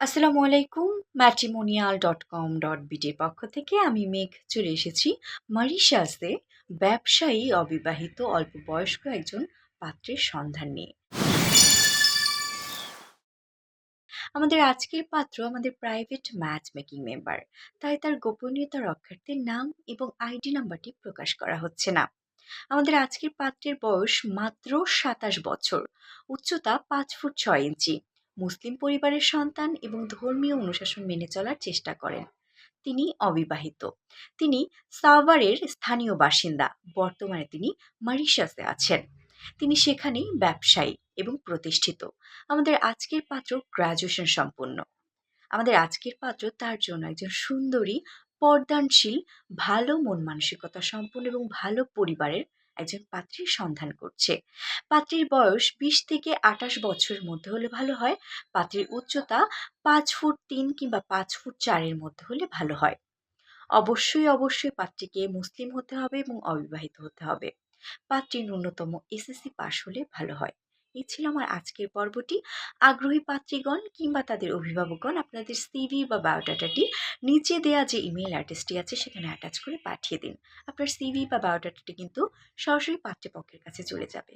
আসসালামু আলাইকুম matrimonial dot com dot বিটির পক্ষ থেকে আমি মেঘ চলে এসেছি মরিশাসে ব্যবসায়ী অবিবাহিত অল্প বয়স্ক একজন পাত্রের সন্ধান নিয়ে। আমাদের আজকের পাত্র আমাদের প্রাইভেট ম্যাচ মেকিং মেম্বার তাই তার গোপনীয়তা রক্ষার্থে নাম এবং আইডি নাম্বারটি প্রকাশ করা হচ্ছে না। আমাদের আজকের পাত্রের বয়স মাত্র সাতাশ বছর, উচ্চতা পাঁচ ফুট ছয় ইঞ্চি। মুসলিম পরিবারের সন্তান এবং ধর্মীয় অনুশাসন মেনে চলার চেষ্টা করেন। তিনি অবিবাহিত। তিনি সাভারের স্থানীয় বাসিন্দা। বর্তমানে তিনি মারিশাসে আছেন। তিনি সেখানেই ব্যবসায়ী এবং প্রতিষ্ঠিত। আমাদের আজকের পাত্র গ্রাজুয়েশন সম্পন্ন। আমাদের আজকের পাত্র তার জন্য একজন সুন্দরী, পর্দানশীল, ভালো মন মানসিকতা সম্পন্ন এবং ভালো পরিবারের একজন পাত্রীর সন্ধান করছে। পাত্রীর বয়স বিশ থেকে আঠাশ বছরের মধ্যে হলে ভালো হয়, পাত্রীর উচ্চতা পাঁচ ফুট তিন কিংবা পাঁচ ফুট চারের মধ্যে হলে ভালো হয়। অবশ্যই অবশ্যই পাত্রীকে মুসলিম হতে হবে এবং অবিবাহিত হতে হবে। পাত্রী ন্যূনতম এসএসসি পাশ হলে ভালো হয়। এই ছিল আমার আজকের পর্বটি। আগ্রহী পাত্রীগণ কিংবা তাদের অভিভাবকগণ আপনাদের সিভি বা বায়োডাটাটি নিচে দেয়া যে ইমেল অ্যাড্রেসটি আছে সেখানে অ্যাটাচ করে পাঠিয়ে দিন। আপনার সিভি বা বায়োডাটাটি কিন্তু সরাসরি পাত্রপক্ষের কাছে চলে যাবে।